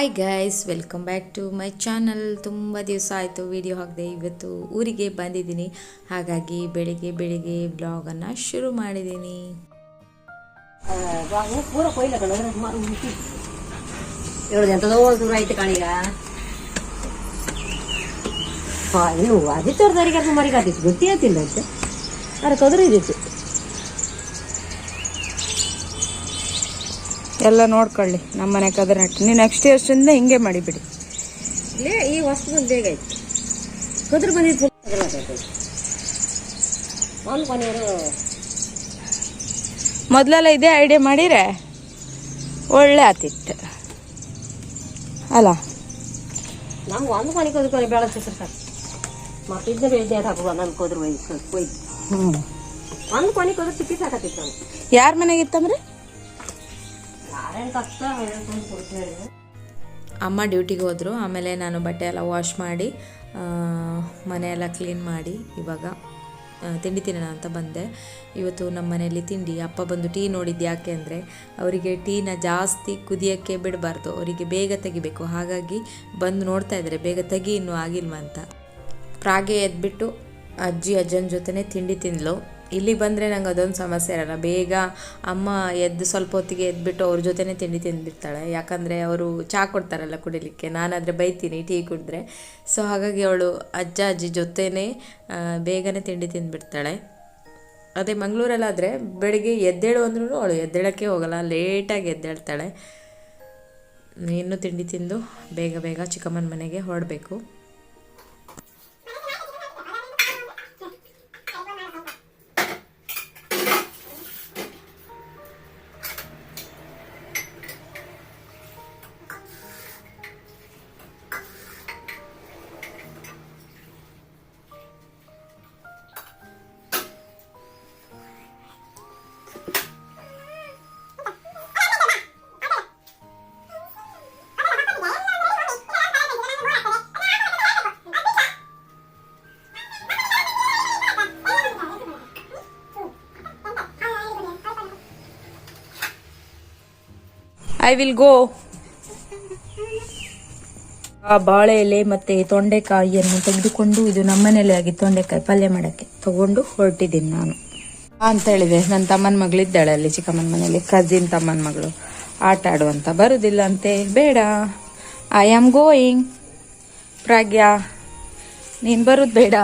Hi guys welcome back to my channel ತುಂಬ ದಿವಸ ಆಯಿತು ವಿಡಿಯೋ ಹಾಕಿದೆ. ಇವತ್ತು ಊರಿಗೆ ಬಂದಿದ್ದೀನಿ. ಹಾಗಾಗಿ ಬೆಳಿಗ್ಗೆ ಬೆಳಿಗ್ಗೆ ಬ್ಲಾಗನ್ನು ಶುರು ಮಾಡಿದ್ದೀನಿ. ಇನ್ನು ಆದಿತ್ಯವ್ರ ದಾರಿಗೆ ಅದು ಮರಿಗೆ ಆದಿತ್ತು ಗೊತ್ತೇ ಅರೆ ತೊಂದರೆ ಇದ್ದಿತ್ತು ಎಲ್ಲ ನೋಡ್ಕೊಳ್ಳಿ ನಮ್ಮ ಮನೆ ಕದ್ರ ನಟ್ಟು. ನೀವು ನೆಕ್ಸ್ಟ್ ಇಯರ್ಸಿಂದ ಹಿಂಗೆ ಮಾಡಿಬಿಡಿ ಇಲ್ಲೇ ಈ ವಸ್ತು ಬಂದು ಬೇಗ ಐತೆ ಕದ್ರ ಬಂದಿದ್ದು ಒಂದು ಕೊನೆಯವರು ಮೊದಲೆಲ್ಲ ಇದೇ ಐಡಿಯಾ ಮಾಡಿರೆ ಒಳ್ಳೆ ಆತಿತ್ತು. ಅಲ್ಲ? ನಮ್ಗೆ ಒಂದು ಮನೆ ಕದ್ರ ಕೊನೆ ಬೆಳೆಸಿದ್ರೆ ಸಾಕು ಮತ್ತೆ ಇದನ್ನ ಬೆಳೆದೇ ಹಾಕುವ ನನ್ನ ಕದ್ರ ಒಯ್ದು ಒಂದು ಕೊನೆ ಕದ್ರ ಸಿಕ್ಕಿ ಸಾಕತ್ತಿತ್ತು ಯಾರ ಮನೆಗೆ ಮನೆಗಿತ್ತಂದ್ರೆ ಅಮ್ಮ ಡ್ಯೂಟಿಗೆ ಹೋದರು, ಆಮೇಲೆ ನಾನು ಬಟ್ಟೆ ಎಲ್ಲ ವಾಶ್ ಮಾಡಿ ಮನೆಯೆಲ್ಲ ಕ್ಲೀನ್ ಮಾಡಿ, ಇವಾಗ ತಿಂಡಿ ತಿನ್ನೋಣ ಅಂತ ಬಂದೆ. ಇವತ್ತು ನಮ್ಮ ಮನೆಯಲ್ಲಿ ತಿಂಡಿ, ಅಪ್ಪ ಬಂದು ಟೀ ನೋಡಿದ್ದು ಯಾಕೆ ಅಂದರೆ, ಅವರಿಗೆ ಟೀನ ಜಾಸ್ತಿ ಕುದಿಯೋಕ್ಕೆ ಬಿಡಬಾರ್ದು, ಅವರಿಗೆ ಬೇಗ ತೆಗಿಬೇಕು, ಹಾಗಾಗಿ ಬಂದು ನೋಡ್ತಾ ಇದ್ದಾರೆ, ಬೇಗ ತೆಗಿ ಇನ್ನೂ ಆಗಿಲ್ವ ಅಂತ. ಪ್ರಾಗೆ ಎದ್ಬಿಟ್ಟು ಅಜ್ಜಿ ಅಜ್ಜನ ಜೊತೆನೇ ತಿಂಡಿ ತಿಂದ್ಲು. ಇಲ್ಲಿ ಬಂದರೆ ನಂಗೆ ಅದೊಂದು ಸಮಸ್ಯೆ ಇರಲ್ಲ. ಬೇಗ ಅಮ್ಮ ಎದ್ದು ಸ್ವಲ್ಪ ಹೊತ್ತಿಗೆ ಎದ್ಬಿಟ್ಟು ಅವ್ರ ಜೊತೆನೇ ತಿಂಡಿ ತಿಂದ್ಬಿಡ್ತಾಳೆ ಯಾಕಂದರೆ ಅವರು ಚಹಾ ಕೊಡ್ತಾರಲ್ಲ ಕುಡಿಲಿಕ್ಕೆ. ನಾನಾದರೆ ಬೈತೀನಿ ಟೀ ಕುಡಿದ್ರೆ. ಸೊ ಹಾಗಾಗಿ ಅವಳು ಅಜ್ಜ, ಅಜ್ಜಿ ಜೊತೆನೇ ಬೇಗನೆ ತಿಂಡಿ ತಿಂದುಬಿಡ್ತಾಳೆ. ಅದೇ ಮಂಗಳೂರಲ್ಲಾದರೆ ಬೆಳಿಗ್ಗೆ ಎದ್ದೇಳು ಅಂದ್ರೂ ಅವಳು ಎದ್ದೇಳೋಕ್ಕೆ ಹೋಗಲ್ಲ. ಲೇಟಾಗಿ ಎದ್ದೇಳ್ತಾಳೆ. ಇನ್ನೂ ತಿಂಡಿ ತಿಂದು ಬೇಗ ಬೇಗ ಚಿಕ್ಕಮ್ಮನ ಮನೆಗೆ ಹೊರಡಬೇಕು. ಐ ವಿಲ್ ಗೋ ಆ ಬಾಳೆ ಎಲೆ ಮತ್ತೆ ತೊಂಡೆಕಾಯಿಯನ್ನು ತೆಗೆದುಕೊಂಡು ಇದು ನಮ್ಮನೇಲೆ ಆಗಿ ತೊಂಡೆಕಾಯಿ ಪಲ್ಯ ಮಾಡಕ್ಕೆ ತಗೊಂಡು ಹೊರಟಿದ್ದೀನಿ ನಾನು. ಅಂತ ಹೇಳಿದೆ ನನ್ನ ತಮ್ಮನ ಮಗಳಿದ್ದಾಳೆ ಅಲ್ಲಿ, ಚಿಕ್ಕಮ್ಮನ ಮನೆಯಲ್ಲಿ. ಕಜಿನ್ ತಮ್ಮನ ಮಗಳು. ಆಟ ಆಡುವಂತ ಬರುದಿಲ್ಲ ಅಂತೆ. ಬೇಡ. ಐ ಆಮ್ ಗೋಯಿಂಗ್ ಪ್ರಾಗ್ಯಾ, ನೀನು ಬರುದು ಬೇಡ.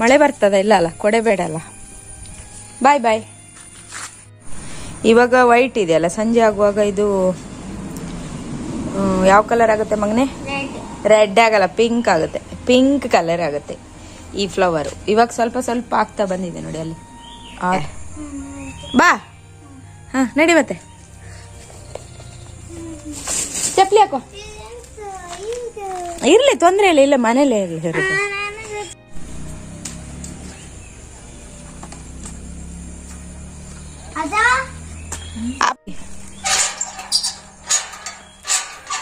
ಮಳೆ ಬರ್ತದ ಇಲ್ಲ ಅಲ್ಲ? ಕೊಡೆ ಬೇಡ ಅಲ್ಲ? ಬಾಯ್ ಬಾಯ್ ಇವಾಗ ವೈಟ್ ಇದೆಯಲ್ಲ, ಸಂಜೆ ಆಗುವಾಗ ಇದು ಯಾವ ಕಲರ್ ಆಗುತ್ತೆ ಮಗನೆ? ರೆಡ್ ಆಗಲ್ಲ ಪಿಂಕ್ ಆಗುತ್ತೆ. ಪಿಂಕ್ ಕಲರ್ ಆಗುತ್ತೆ ಈ ಫ್ಲವರು ಇವಾಗ ಸ್ವಲ್ಪ ಸ್ವಲ್ಪ ಆಗ್ತಾ ಬಂದಿದೆ ನೋಡಿ ಅಲ್ಲಿ. ಬಾ. ಹಾ, ನಡಿ ಮತ್ತೆ. ಚಪ್ಪಲಿ ಹಾಕೋ. ಇರಲಿ, ತೊಂದರೆ ಇಲ್ಲ ಇಲ್ಲ ಮನೇಲೇ ಇರಲಿ ಇರುತ್ತೆ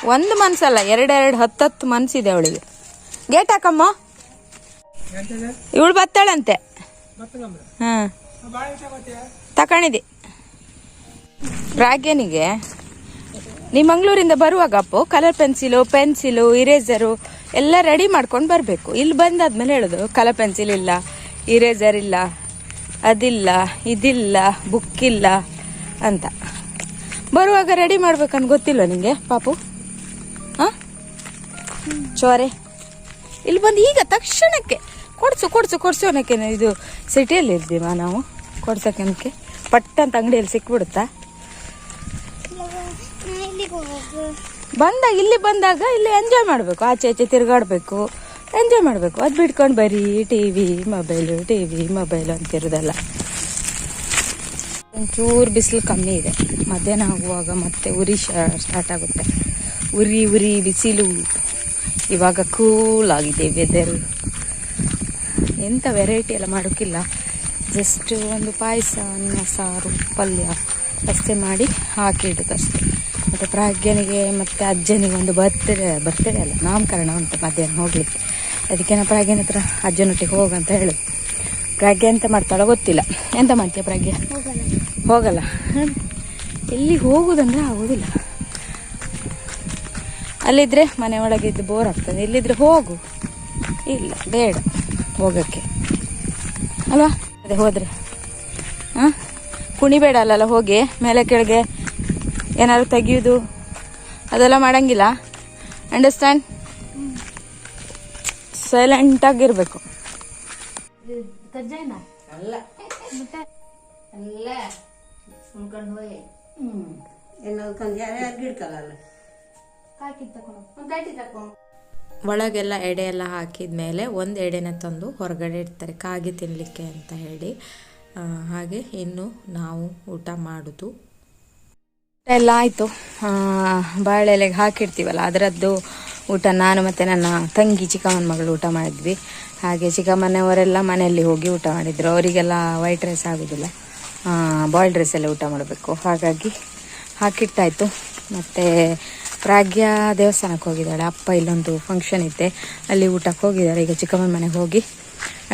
ಒಂದು ಮನ್ಸಲ್ಲ, ಎರಡೆರಡು ಹತ್ತತ್ತು ಮನ್ಸಿದೆ ಅವಳಿಗೆ. ಗೇಟ್ ಹಾಕಮ್ಮ. ಇವಳು ಬತ್ತಾಳಂತೆ. ಹಾ. ತಕೊಂಡಿದ್ದೆ ರಾಗ್ಯನಿಗೆ ನೀ ಮಂಗಳೂರಿಂದ ಬರುವಾಗ Appu colour pencil pencil eraser ಎಲ್ಲ ರೆಡಿ ಮಾಡ್ಕೊಂಡು ಬರಬೇಕು. ಇಲ್ಲಿ ಬಂದಾದ್ಮೇಲೆ ಹೇಳೋದು ಕಲರ್ ಪೆನ್ಸಿಲ್ ಇಲ್ಲ ಇರೇಸರ್ ಇಲ್ಲ, ಅದಿಲ್ಲ, ಇದಿಲ್ಲ ಬುಕ್ ಇಲ್ಲ. ಅಂತ. ಬರುವಾಗ ರೆಡಿ ಮಾಡ್ಬೇಕಂತ ಗೊತ್ತಿಲ್ಲ ನಿಂಗೆ, ಪಾಪು? ಹಾಂ? ಚೋರೆ. ಇಲ್ಲಿ ಬಂದು ಈಗ ತಕ್ಷಣಕ್ಕೆ, ಕೊಡ್ಸು ಕೊಡ್ಸು ಕೊಡ್ಸು ಅನ್ನಕ್ಕೆ ಇದು ಸಿಟಿಯಲ್ಲಿ ಇದ್ದೀವ ನಾವು, ಕೊಡ್ಸಕ್ಕೆ ಪಟ್ಟ ಅಂತ ಅಂಗಡಿಯಲ್ಲಿ ಸಿಕ್ಬಿಡುತ್ತಾ? ಬಂದಾಗ ಇಲ್ಲಿ ಬಂದಾಗ ಇಲ್ಲಿ ಎಂಜಾಯ್ ಮಾಡಬೇಕು. ಆಚೆ ಆಚೆ ತಿರುಗಾಡಬೇಕು. ಎಂಜಾಯ್ ಮಾಡಬೇಕು. ಅದು ಬಿಟ್ಕೊಂಡು ಬರೀ T V mobile T V mobile ಅಂತಿರೋದಲ್ಲ. ಒಂಚೂರು ಬಿಸಿಲು ಕಮ್ಮಿ ಇದೆ. ಮಧ್ಯಾಹ್ನ ಆಗುವಾಗ ಮತ್ತೆ ಉರಿ ಸ್ಟಾರ್ಟ್ ಆಗುತ್ತೆ. ಉರಿ ಉರಿ ಬಿಸಿಲು. ಇವಾಗ ಕೂಲ್ ಆಗಿದೆ ವೆದರ್ ಎಂಥ ವೆರೈಟಿ ಎಲ್ಲ ಮಾಡೋಕ್ಕಿಲ್ಲ ಜಸ್ಟ್ ಒಂದು ಪಾಯಸ, ಅನ್ನ, ಸಾರು, ಪಲ್ಯ ಅಷ್ಟೇ ಮಾಡಿ ಹಾಕಿ ಅಷ್ಟೇ ಮತ್ತು ಪ್ರಾಗ್ಯನಿಗೆ ಮತ್ತು ಅಜ್ಜನಿಗೆ ಒಂದು ಬರ್ತಡೆ ಬರ್ತ್ಡೇ ಅಲ್ಲ ನಾಮಕರಣ ಅಂತ ಮಧ್ಯಾಹ್ನ ಹೋಗ್ಲಿಕ್ಕೆ. ಅದಕ್ಕೆ ನಾ ಪ್ರಾಗ್ಯನ ಹತ್ರ ಅಜ್ಜನೊಟ್ಟಿಗೆ ಹೋಗಂತ ಹೇಳುದು. ಪ್ರಾಗ್ಯ ಎಂತ ಮಾಡ್ತಾಳೋ ಗೊತ್ತಿಲ್ಲ. ಎಂತ ಮಾಡ್ತೀಯ ಪ್ರಾಗ್ಯ ಹೋಗಲ್ಲ. ಎಲ್ಲಿ ಹೋಗುದಂದ್ರೆ ಆಗೋದಿಲ್ಲ. ಅಲ್ಲಿದ್ರೆ ಮನೆ ಒಳಗಿದ್ದು ಬೋರ್ ಆಗ್ತದೆ. ಇಲ್ಲಿದ್ರೆ ಹೋಗು. ಇಲ್ಲ ಬೇಡ ಹೋಗಕ್ಕೆ. ಅಲ್ವಾ? ಅದೇ ಹೋದ್ರೆ. ಹಾಂ? ಕುಣಿಬೇಡ ಅಲ್ಲಲ್ಲ ಹೋಗಿ. ಮೇಲೆ ಕೆಳಗೆ ಏನಾದ್ರು ತೆಗಿಯೋದು. ಅದೆಲ್ಲ ಮಾಡಂಗಿಲ್ಲ. ಅಂಡರ್ಸ್ಟ್ಯಾಂಡ್ ಸೈಲೆಂಟಾಗಿರ್ಬೇಕು ಒಳಗೆಲ್ಲ ಎಡೆ ಎಲ್ಲ ಹಾಕಿದ ಮೇಲೆ ಒಂದು ಎಡೆನ ತಂದು ಹೊರಗಡೆ ಇಡ್ತಾರೆ ಕಾಗೆ ತಿನ್ನಲಿಕ್ಕೆ ಅಂತ ಹೇಳಿ. ಹಾಗೆ ಇನ್ನು ನಾವು ಊಟ ಮಾಡುದು. ಎಲ್ಲ ಆಯಿತು. ಬಾಳೆ ಎಲೆಗೆ ಹಾಕಿರ್ತೀವಲ್ಲ ಅದರದ್ದು ಊಟ ನಾನು ಮತ್ತು ನನ್ನ ತಂಗಿ ಚಿಕ್ಕಮ್ಮನ ಮಗಳು ಊಟ ಮಾಡಿದ್ವಿ. ಹಾಗೆ ಚಿಕ್ಕಮ್ಮನವರೆಲ್ಲ ಮನೆಯಲ್ಲಿ ಹೋಗಿ ಊಟ ಮಾಡಿದರು. ಅವರಿಗೆಲ್ಲ ವೈಟ್ ರೈಸ್ ಆಗೋದಿಲ್ಲ. ಬಾಯ್ಲ್ಡ್ ರೈಸ್ ಎಲ್ಲ ಊಟ ಮಾಡಬೇಕು. ಹಾಗಾಗಿ ಹಾಕಿಟ್ಟಾಯಿತು. ಮತ್ತು ಪ್ರಾಗ್ಯ ದೇವಸ್ಥಾನಕ್ಕೆ ಹೋಗಿದ್ದಾಳೆ. ಅಪ್ಪ ಇಲ್ಲೊಂದು ಫಂಕ್ಷನ್ ಇತ್ತೆ ಅಲ್ಲಿ ಊಟಕ್ಕೆ ಹೋಗಿದ್ದಾರೆ. ಈಗ ಚಿಕ್ಕಮ್ಮನ ಮನೆಗೆ ಹೋಗಿ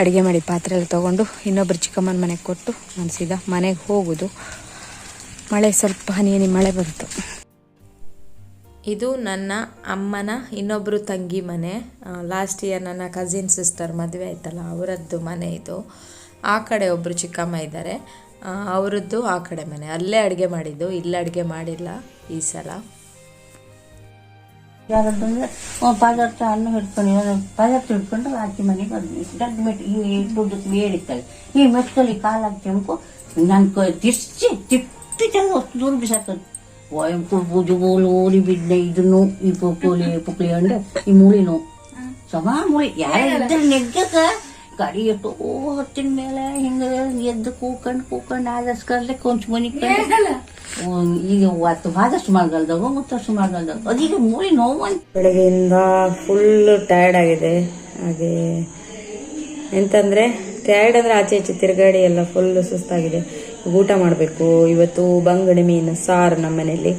ಅಡುಗೆ ಮಾಡಿ ಪಾತ್ರೆ ಎಲ್ಲ ತೊಗೊಂಡು ಇನ್ನೊಬ್ಬರು ಚಿಕ್ಕಮ್ಮನ ಮನೆಗೆ ಕೊಟ್ಟು ನಾನು ಸೀದಾ ಮನೆಗೆ ಹೋಗೋದು. ಮಳೆ ಸ್ವಲ್ಪ ಹನಿ ಹನಿ ಮಳೆ ಬಂತು. ಇದು ನನ್ನ ಅಮ್ಮನ ಇನ್ನೊಬ್ಬರು ತಂಗಿ ಮನೆ. ಲಾಸ್ಟ್ ಇಯರ್ ನನ್ನ ಕಸಿನ್ ಸಿಸ್ಟರ್ ಮದುವೆ ಆಯ್ತಲ್ಲ, ಅವರದ್ದು ಮನೆ ಇದು. ಆ ಕಡೆ ಒಬ್ಬರು ಚಿಕ್ಕಮ್ಮ ಇದ್ದಾರೆ. ಅವರದ್ದು ಆ ಕಡೆ ಮನೆ. ಅಲ್ಲೇ ಅಡುಗೆ ಮಾಡಿದ್ದು, ಇಲ್ಲಿ ಅಡುಗೆ ಮಾಡಿಲ್ಲ ಈ ಸಲ. ಪದಾರ್ಥ ಅನ್ನ ಹಿಡ್ಕೊಂಡು ಪದಾರ್ಥ ಹಿಡ್ಕೊಂಡು ಆಚೆ ಮನೆಗೆ ಬಂದ್ವಿ. ದೊಡ್ಡ ಮೆಟ್, ಈ ದೊಡ್ಡಕ್ಕೆ ಈ ಮೆಟ್ಟಲ್ಲಿ ಕಾಲಾಗಿ ಕೆಂಪು ನನ್ ತಿರ್ಚಿ, ತಿಪ್ಪಿ ಚೆಂದ ದೂರ ಒಯಂಕು ಬೂಜು ಬೋಲು ಓಲಿ ಬಿದ್ದೆ ಇದನ್ನು ಈ ಪುಕ್ಲಿ ಪುಕ್ಲಿ ಅಂಡೆ ಈ ಮೂಳಿನು ಸಮ ಮೂಳಿ ಯಾರ ಇದ್ರೆ ನೆಗ್ಗಕ ಗಾಡಿ ಎಟ್ಟು ಹೊತ್ತಿನ ಮೇಲೆ ಹಿಂಗ ಎದ್ದು ಕೂಕಂಡು ಕೂಕಂಡು ಆದಸ್ಕರ್ಲೆ ಕೊಂಚ ಮನಿ ಈಗ ಹತ್ತು ಆದಷ್ಟು ಮಳೆಗಾಲದಾಗ ಸುಮಾರು ಮಳೆಗಾಲದಾಗ ಅದೀಗ ಮೂಳಿ ನೋವು ಬೆಳಗ್ಗೆಯಿಂದ ಫುಲ್ ಟಯರ್ಡ್ ಆಗಿದೆ. ಹಾಗೆ ಎಂತಂದ್ರೆ ಟಯರ್ಡ್ ಅಂದರೆ ಆಚೆ ಈಚೆ ತಿರುಗಾಡಿ ಎಲ್ಲ ಫುಲ್ ಸುಸ್ತಾಗಿದೆ. ಊಟ ಮಾಡಬೇಕು. ಇವತ್ತು ಬಂಗಡೆ ಮೀನು, ಸಾರು ನಮ್ಮ ಮನೆಯಲ್ಲಿ.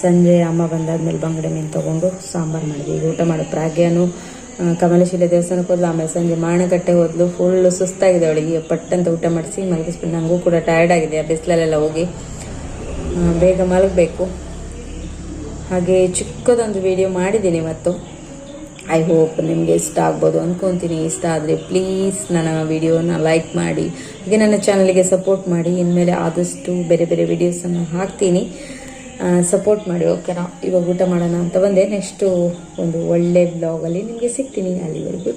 ಸಂಜೆ ಅಮ್ಮ ಬಂದಾದ್ಮೇಲೆ ಬಂಗಡೆ ಮೀನು ತೊಗೊಂಡು ಸಾಂಬಾರು ಮಾಡಿದ್ವಿ. ಊಟ ಮಾಡೋ ಪ್ರಾಗ್ಯಾನು. ಕಮಲಶಿಲೆ ದೇವಸ್ಥಾನಕ್ಕೆ ಹೋದ್ಲು, ಆಮೇಲೆ ಸಂಜೆ ಮಾಣಕಟ್ಟೆ ಹೋದ್ಲು. ಫುಲ್ ಸುಸ್ತಾಗಿದೆ ಅವಳಿಗೆ. ಪಟ್ಟಂತ ಊಟ ಮಾಡಿಸಿ ಮಲಗಿಸ್ಬಿಟ್ಟು ನನಗೂ ಕೂಡ ಟಯರ್ಡ್ ಆಗಿದೆ. ಆ ಬಿಸಿಲಲ್ಲೆಲ್ಲ ಹೋಗಿ ಬೇಗ ಮಲಗಬೇಕು. ಹಾಗೆ ಚಿಕ್ಕದೊಂದು ವಿಡಿಯೋ ಮಾಡಿದ್ದೀನಿ ಇವತ್ತು. ಐ ಹೋಪ್ ನಿಮಗೆ ಇಷ್ಟ ಆಗ್ಬೋದು ಅಂದ್ಕೊತೀನಿ ಇಷ್ಟ ಆದರೆ ಪ್ಲೀಸ್ ನನ್ನ ವಿಡಿಯೋನ ಲೈಕ್ ಮಾಡಿ. ಹಾಗೆ ನನ್ನ ಚಾನಲ್ಗೆ ಸಪೋರ್ಟ್ ಮಾಡಿ. ಇನ್ಮೇಲೆ ಆದಷ್ಟು ಬೇರೆ ಬೇರೆ ವಿಡಿಯೋಸನ್ನು ಹಾಕ್ತೀನಿ. ಸಪೋರ್ಟ್ ಮಾಡಿ ಓಕೆನಾ ಇವಾಗ ಊಟ ಮಾಡೋಣ ಅಂತ ಬಂದೆ. ನೆಕ್ಸ್ಟು ಒಂದು ಒಳ್ಳೆ ಬ್ಲಾಗಲ್ಲಿ ನಿಮಗೆ ಸಿಗ್ತೀನಿ. ಅಲ್ಲಿವರೆಗೂ